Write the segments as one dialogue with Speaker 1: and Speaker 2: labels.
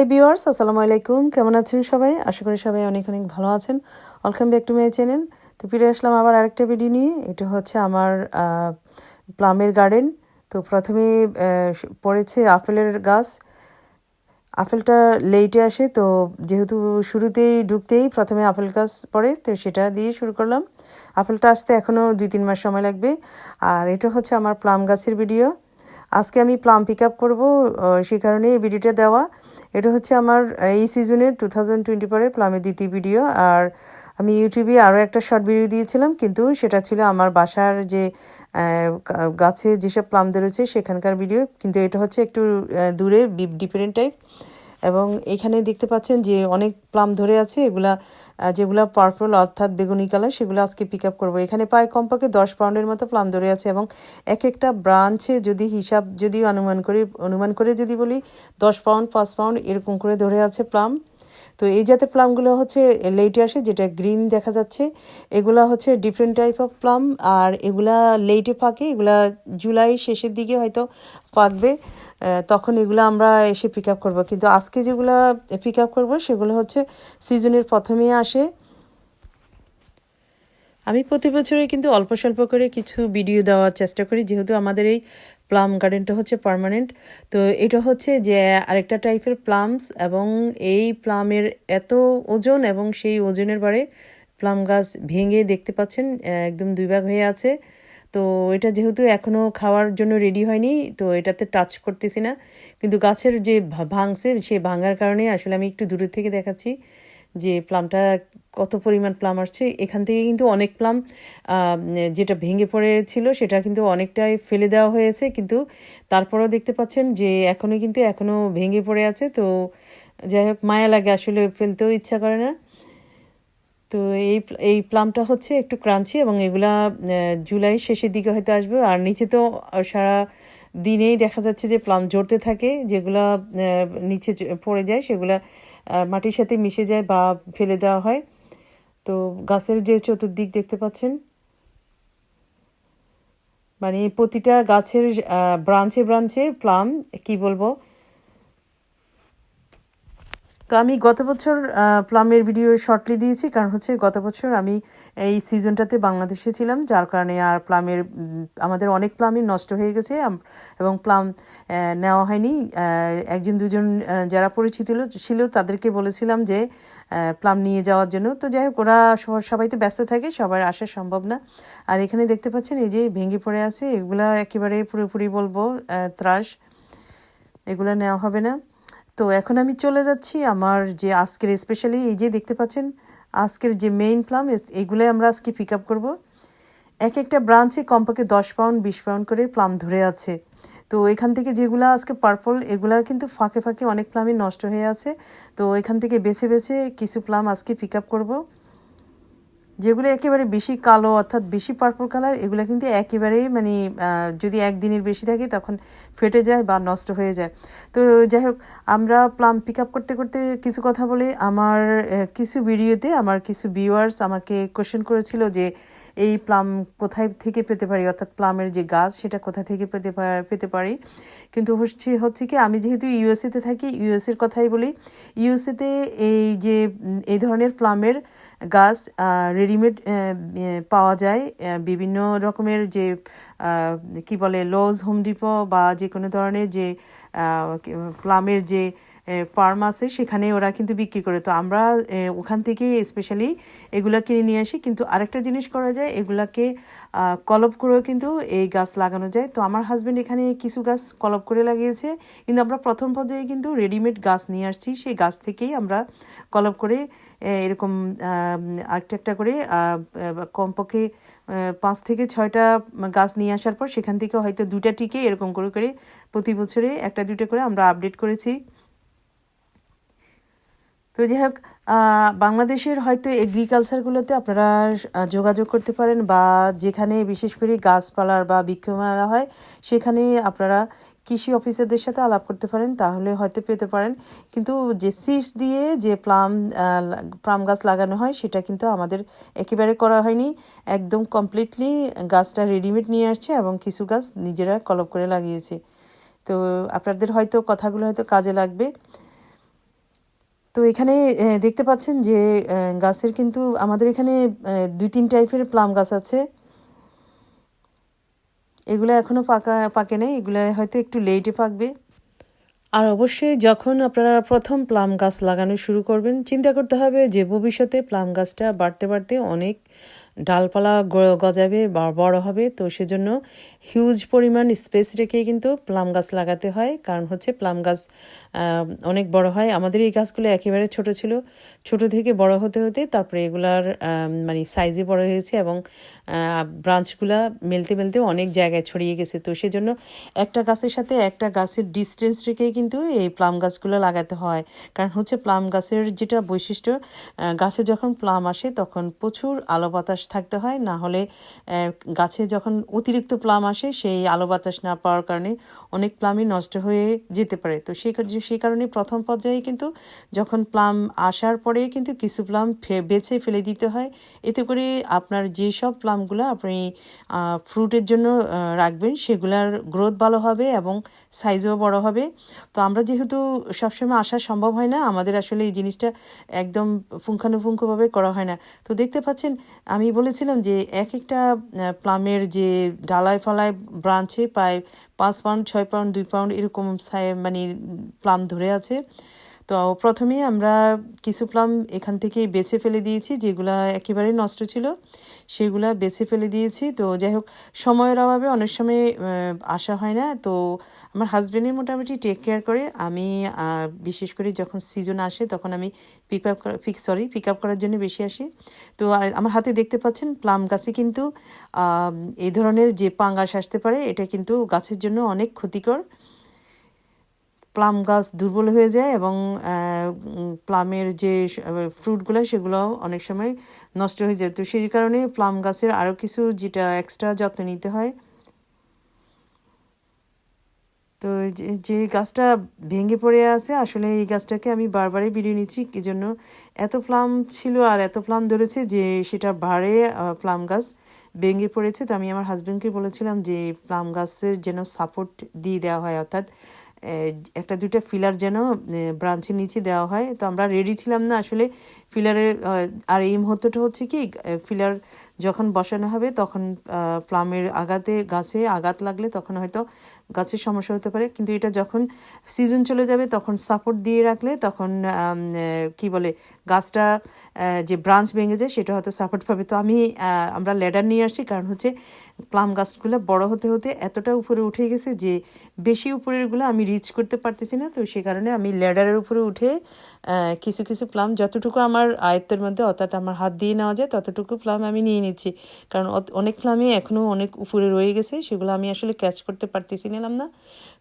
Speaker 1: হেই viewers আসসালামু আলাইকুম। কেমন আছেন সবাই? আশা করি সবাই অনেক অনেক ভালো আছেন। Welcome back to my channel তো ফিরে আসলাম আবার আরেকটা ভিডিও নিয়ে। এটা হচ্ছে আমার প্লামের গার্ডেন তো প্রথমে পড়েছে আপেলের গাছ। আপেলটা লেটে আসে, তো যেহেতু শুরুতেই ঢুকতেই প্রথমে আপেল গাছ পড়ে, তো সেটা দিয়ে শুরু করলাম। আপেলটা আসতে এখনও দুই তিন মাস সময় লাগবে। আর এটা হচ্ছে আমার প্লাম গাছের ভিডিও আজকে আমি প্লাম পিক আপ করব সেই কারণে এই ভিডিওটা দেওয়া। এটা হচ্ছে আমার এই সিজনের টু থাউজেন্ড টোয়েন্টি পরে প্লামের দ্বিতীয় ভিডিও আর আমি ইউটিউবে আরও একটা শর্ট ভিডিও দিয়েছিলাম, কিন্তু সেটা ছিল আমার বাসার যে গাছে যেসব প্লাম ধরেছে সেখানকার ভিডিও কিন্তু এটা হচ্ছে একটু দূরে ডিফারেন্ট টাইপ এবং এখানে দেখতে পাচ্ছেন যে অনেক প্লাম ধরে আছে, এগুলা যেগুলো পার্পল অর্থাৎ বেগুনি কালার, সেগুলো আজকে পিক আপ করব। এখানে প্রায় কমপক্ষে দশ পাউন্ডের মতো প্লাম ধরে আছে এবং এক একটা ব্রাঞ্চে যদি হিসাব যদি অনুমান করি, অনুমান করে যদি বলি, দশ পাউন্ড, পাঁচ পাউন্ড এরকম করে ধরে আছে প্লাম। তো এই জাতের প্লামগুলো হচ্ছে লেটে আসে, যেটা গ্রিন দেখা যাচ্ছে। এগুলা হচ্ছে ডিফারেন্ট টাইপ অফ প্লাম আর এগুলা লেটে পাকে এগুলা জুলাই শেষের দিকে হয়তো পাকবে তখন এগুলো আমরা এসে পিক আপ করব। কিন্তু আজকে যেগুলো পিক আপ করব, সেগুলো হচ্ছে সিজনের প্রথমেই আসে। আমি প্রতি বছরে কিন্তু অল্প স্বল্প করে কিছু ভিডিও দেওয়ার চেষ্টা করি, যেহেতু আমাদের এই প্লাম গার্ডেনটা হচ্ছে পার্মানেন্ট তো এটা হচ্ছে যে আরেকটা টাইপের প্লামস এবং এই প্লামের এত ওজন এবং সেই ওজনের বারে প্লাম গাছ ভেঙে দেখতে পাচ্ছেন, একদম দুই ভাগ হয়ে আছে। তো এটা যেহেতু এখনও খাওয়ার জন্য রেডি হয়নি, তো এটাতে টাচ করতেছি না। কিন্তু গাছের যে ভাঙছে সেই ভাঙার কারণে আসলে আমি একটু দূরের থেকে দেখাচ্ছি। যে প্লামটা কত পরিমাণ প্লাম আসছে, এখান থেকে কিন্তু অনেক প্লাম যেটা ভেঙে পড়েছিল সেটা কিন্তু অনেকটাই ফেলে দেওয়া হয়েছে। কিন্তু তারপরেও দেখতে পাচ্ছেন যে এখনও কিন্তু এখনও ভেঙে পড়ে আছে। তো যাই হোক, মায়া লাগে আসলে ফেলতেও ইচ্ছা করে না। তো এই এই প্লামটা হচ্ছে একটু ক্রাঞ্চি এবং এগুলা জুলাই শেষের দিকে হয়তো আসবে। আর নিচে তো সারা দিনেই দেখা যাচ্ছে যে প্লাম জড়তে থাকে, যেগুলা নিচে পড়ে যায়, সেগুলা মাটির সাথে মিশে যায় বা ফেলে দেওয়া হয়। তো গাছের যে চতুর্দিক দেখতে পাচ্ছেন মানে প্রতিটা গাছের ব্রাঞ্চে ব্রাঞ্চে প্লাম, কি বলব তো আমি গত বছর প্লামের ভিডিও শর্টলি দিয়েছি, কারণ হচ্ছে গত বছর আমি এই সিজনটাতে বাংলাদেশে ছিলাম, যার কারণে আর প্লামের আমাদের অনেক প্লামই নষ্ট হয়ে গেছে এবং প্লাম নেওয়া হয়নি। একজন, দুজন যারা পরিচিত ছিল তাদেরকে বলেছিলাম যে প্লাম নিয়ে যাওয়ার জন্য। তো যাই হোক, ওরা সব- সবাই তো ব্যস্ত থাকে, সবার আসা সম্ভব না। আর এখানে দেখতে পাচ্ছেন, এই যে ভেঙে পড়ে আছে, এগুলা একেবারে পুরোপুরি বলব ত্রাস। এগুলো নেওয়া হবে না। তো এখন আমি চলে যাচ্ছি আমার যে আজকের স্পেশালি এই যে দেখতে পাচ্ছেন, আজকের যে মেইন প্লাম এগুলোই আমরা আজকে পিক আপ করব। এক একটা ব্রাঞ্চে কমপক্ষে দশ পাউন্ড বিশ পাউন্ড করে প্লাম ধরে আছে। তো এখান থেকে যেগুলো আজকে পার্পল এগুলো কিন্তু ফাঁকে ফাঁকে অনেক প্লামই নষ্ট হয়ে আছে। তো এখান থেকে বেছে বেছে কিছু প্লাম আজকে পিক আপ করব। যেগুলো একেবারে বেশি কালো অর্থাৎ বেশি পার্পল কালার এগুলো কিন্তু একেবারেই মানে যদি একদিনের বেশি থাকে তখন ফেটে যায় বা নষ্ট হয়ে যায়। তো যাই হোক, আমরা প্লাম পিক আপ করতে করতে কিছু কথা বলি। আমার কিছু ভিডিওতে আমার কিছু ভিউয়ার্স আমাকে কোয়েশ্চেন করেছিল যে এই প্লাম কোথায় থেকে পেতে পারি? অর্থাৎ প্লামের যে গাছ, সেটা কোথা থেকে পেতে পেতে পারি? কিন্তু হচ্ছে হচ্ছে কি, আমি যেহেতু ইউএসএতে থাকি ইউএসএর কথাই বলি ইউএসএতে এই যে, এই ধরনের প্লামের গাছ রেডিমেড পাওয়া যায় বিভিন্ন রকমের যে কি বলে লজ হোম ডিপো বা যে কোনো ধরনের যে প্লামের যে ফার্ম আছে, সেখানে ওরা কিন্তু বিক্রি করে। তো আমরা ওখান থেকে স্পেশালি এগুলা কিনে নিয়ে আসি। কিন্তু আরেকটা জিনিস করা যায়, এগুলাকে কলপ করেও কিন্তু এই গাছ লাগানো যায়। তো আমার হাজব্যান্ড এখানে কিছু গাছ কলপ করে লাগিয়েছে। কিন্তু আমরা প্রথম পর্যায়ে কিন্তু রেডিমেড গাছ নিয়ে আসছি। সেই গাছ থেকেই আমরা কলপ করে এরকম একটা একটা করে কমপক্ষে পাঁচ থেকে ছয়টা গাছ নিয়ে আসার পর সেখান থেকে হয়তো দুটা টিকে এরকম করে করে প্রতি বছরে একটা দুটো করে আমরা আপডেট করেছি। তো যাই হোক বাংলাদেশের হয়তো এগ্রিকালচারগুলোতে আপনারা যোগাযোগ করতে পারেন বা যেখানে বিশেষ করে গাছপালার বা বৃক্ষমেলা হয়, সেখানে আপনারা কৃষি অফিসারদের সাথে আলাপ করতে পারেন, তাহলে হয়তো পেতে পারেন। কিন্তু যে সিডস দিয়ে যে প্লাম প্লাম গাছ লাগানো হয়, সেটা কিন্তু আমাদের একেবারে করা হয়নি। একদম কমপ্লিটলি গাছটা রেডিমেড নিয়ে আসছে এবং কিছু গাছ নিজেরা কলপ করে লাগিয়েছে। তো আপনাদের হয়তো কথাগুলো হয়তো কাজে লাগবে। তো এখানে দেখতে পাচ্ছেন যে গাছের কিন্তু আমাদের এখানে দুই তিন টাইপের প্লাম গাছ আছে। এগুলো এখনও পাকা, পাকে নাই, এগুলো হয়তো একটু লেটে পাকবে। আর অবশ্যই যখন আপনারা প্রথম প্লাম গাছ লাগানো শুরু করবেন, চিন্তা করতে হবে যে ভবিষ্যতে প্লাম গাছটা বাড়তে বাড়তে অনেক ডালপালা গজাবে বা বড় হবে, তো সেজন্য হিউজ পরিমাণ স্পেস রেখে কিন্তু প্লাম গাছ লাগাতে হয়। কারণ হচ্ছে প্লাম গাছ অনেক বড় হয়। আমাদের এই গাছগুলো একেবারে ছোট ছিল। ছোট থেকে বড় হতে হতে তারপরে এগুলার মানে সাইজে বড় হয়েছে এবং ব্রাঞ্চগুলা মেলতে মেলতে অনেক জায়গায় ছড়িয়ে গেছে। তো সেজন্য একটা গাছের সাথে একটা গাছের ডিস্টেন্স রেখে কিন্তু এই প্লাম গাছগুলো লাগাতে হয়। কারণ হচ্ছে প্লাম গাছের যেটা বৈশিষ্ট্য গাছে যখন প্লাম আসে তখন প্রচুর আলো বাতাস থাকতে হয়। না হলে গাছে যখন অতিরিক্ত প্লাম আসে সেই আলো বাতাস না পাওয়ার কারণে অনেক প্লামই নষ্ট হয়ে যেতে পারে। তো সেই সেই কারণে প্রথম পর্যায়ে কিন্তু যখন প্লাম আসার পরে কিন্তু কিছু প্লাম বেছে ফেলে দিতে হয়। এতে করে আপনার যেসব প্লামগুলো আপনি ফ্রুটের জন্য রাখবেন সেগুলার গ্রোথ ভালো হবে এবং সাইজও বড় হবে। তো আমরা যেহেতু সবসময় আসা সম্ভব হয় না, আমাদের আসলে এই জিনিসটা একদম পুঙ্খানুপুঙ্খভাবে করা হয় না। তো দেখতে পাচ্ছেন, আমি বলেছিলাম যে এক একটা প্লামের যে ডালায় ফালায় ব্রাঞ্চে প্রায় পাঁচ পাউন্ড ছয় পাউন্ড দুই পাউন্ড এরকম মানে প্লাম ধরে আছে। তো প্রথমে আমরা কিছু প্লাম এখান থেকে বেছে ফেলে দিয়েছি, যেগুলা একেবারে নষ্ট ছিল, সেগুলা বেছে ফেলে দিয়েছি। তো যাই হোক সময়ের অভাবে অনেক সময় আসা হয় না। তো আমার হাজব্যান্ডই মোটামুটি টেক কেয়ার করে। আমি বিশেষ করে যখন সিজন আসে, তখন আমি pick up pick sorry pick up করার জন্য বেশি আসি। তো আমার হাতে দেখতে পাচ্ছেন প্লাম গাছে কিন্তু এই ধরনের যে পাঙ্গাস আসতে পারে, এটা কিন্তু গাছের জন্য অনেক ক্ষতিকর। প্লাম গাছ দুর্বল হয়ে যায় এবং প্লামের যে ফ্রুটগুলো সেগুলো অনেক সময় নষ্ট হয়ে যায়। তো সেই কারণে প্লাম গাছের আরও কিছু যেটা এক্সট্রা যত্ন নিতে হয়। তো যে গাছটা ভেঙে পড়ে আছে, আসলে এই গাছটাকে আমি বারবারই ভিডিও নিচ্ছি। কি জন্য? এত প্লাম ছিল আর এত প্লাম ধরেছে যে সেটা ভারে প্লাম গাছ ভেঙে পড়েছে। তো আমি আমার হাজবেন্ডকে বলেছিলাম যে প্লাম গাছের যেন সাপোর্ট দিয়ে দেওয়া হয়, অর্থাৎ একটা দুইটা ফিলার যেন ব্রাঞ্চের নিচে দেওয়া হয়। তো আমরা রেডি ছিলাম না আসলে ফিলারের আর এই মুহূর্তটা হচ্ছে কি ফিলার যখন বসানো হবে, তখন প্লামের আঘাতে, গাছে আঘাত লাগলে তখন হয়তো গাছের সমস্যা হতে পারে। কিন্তু এটা যখন সিজন চলে যাবে, তখন সাপোর্ট দিয়ে রাখলে তখন কি বলে, গাছটা যে ব্রাঞ্চ ভেঙে যায়, সেটা হয়তো সাপোর্ট পাবে। তো আমি আমরা ল্যাডার নিয়ে আসছি, কারণ হচ্ছে প্লাম গাছগুলো বড় হতে হতে এতটা উপরে উঠে গেছে যে বেশি উপরেরগুলো আমি রিচ করতে পারতেছি না। তো সে কারণে আমি ল্যাডারের উপরে উঠে কিছু কিছু প্লাম যতটুকু আমার আয়ত্তের মধ্যে অর্থাৎ আমার হাত দিয়ে নেওয়া যায়, ততটুকু প্লাম আমি নিয়ে নিচ্ছি। কারণ অনেক প্লামই এখনও অনেক উপরে রয়ে গেছে, সেগুলো আমি আসলে ক্যাচ করতে পারতেছি, নিলাম না।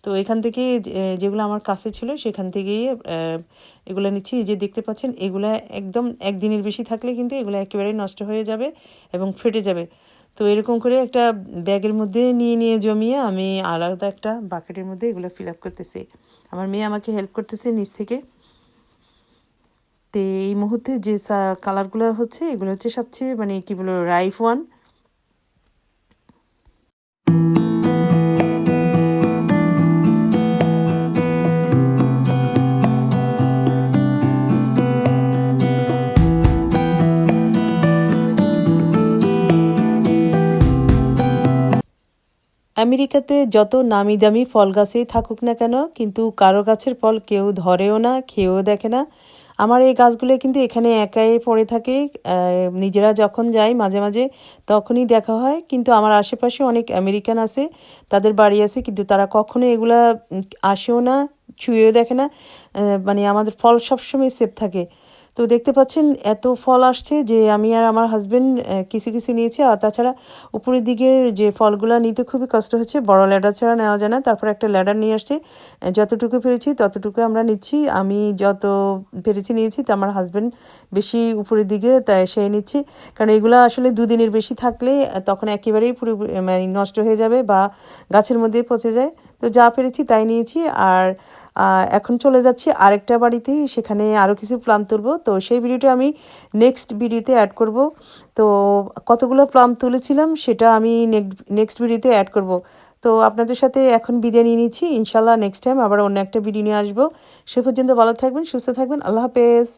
Speaker 1: তো এখান থেকে যেগুলো আমার কাছে ছিল, সেখান থেকেই এগুলো নিচ্ছি। যে দেখতে পাচ্ছেন, এগুলো একদম একদিনের বেশি থাকলে কিন্তু এগুলো একেবারে নষ্ট হয়ে যাবে এবং ফেটে যাবে। তো এরকম করে একটা ব্যাগের মধ্যে নিয়ে নিয়ে জমিয়ে আমি আলাদা একটা বাকেটের মধ্যে এগুলো ফিল আপ করতেছি। আমার মেয়ে আমাকে হেল্প করতেছে নিচ থেকে। তো এই মুহূর্তে যে কালারগুলো হচ্ছে, এগুলো হচ্ছে সবচেয়ে মানে কি বলব রাইফ ওয়ান আমেরিকাতে যত নামি দামি ফল গাছেই থাকুক না কেন, কিন্তু কারও গাছের ফল কেউ ধরেও না, খেয়েও দেখে না। আমার এই গাছগুলো কিন্তু এখানে একাই পড়ে থাকে নিজেরা যখন যাই মাঝে মাঝে তখনই দেখা হয়। কিন্তু আমার আশেপাশে অনেক আমেরিকান আছে, তাদের বাড়ি আছে, কিন্তু তারা কখনো এগুলা আসেও না, ছুঁয়েও দেখে না। মানে আমাদের ফল সবসময় সেফ থাকে। তো দেখতে পাচ্ছেন, এত ফল আসছে যে আমি আর আমার হাজবেন্ড কিছু কিছু নিয়েছি। আর তাছাড়া উপরের দিকের যে ফলগুলো নিতে খুবই কষ্ট হচ্ছে, বড় ল্যাডার ছাড়া নেওয়া যায় না। তারপর একটা ল্যাডার নিয়ে আসছে যতটুকু পেরেছি ততটুকু আমরা নিচ্ছি। আমি যত পেরেছি নিয়েছি, তো আমার হাজবেন্ড বেশি উপরের দিকে তাই সে নিচ্ছি। কারণ এগুলো আসলে দুদিনের বেশি থাকলে তখন একেবারেই পুরো মানে নষ্ট হয়ে যাবে বা গাছের মধ্যেই পচে যায়। তো যা পেরেছি তাই নিয়েছি। আর এখন চলে যাচ্ছি আরেকটা বাড়িতে, সেখানে আরও কিছু প্লাম তুলবো। তো সেই ভিডিওটা আমি নেক্সট ভিডিওতে অ্যাড করব। তো কতগুলো প্লাম তুলেছিলাম সেটা আমি নেক্সট ভিডিওতে অ্যাড করব। তো আপনাদের সাথে এখন বিদায় নিয়ে নিচ্ছি। ইনশাল্লাহ নেক্সট টাইম আবার অন্য একটা ভিডিও নিয়ে আসব। সে পর্যন্ত ভালো থাকবেন, সুস্থ থাকবেন। আল্লাহ হাফেজ।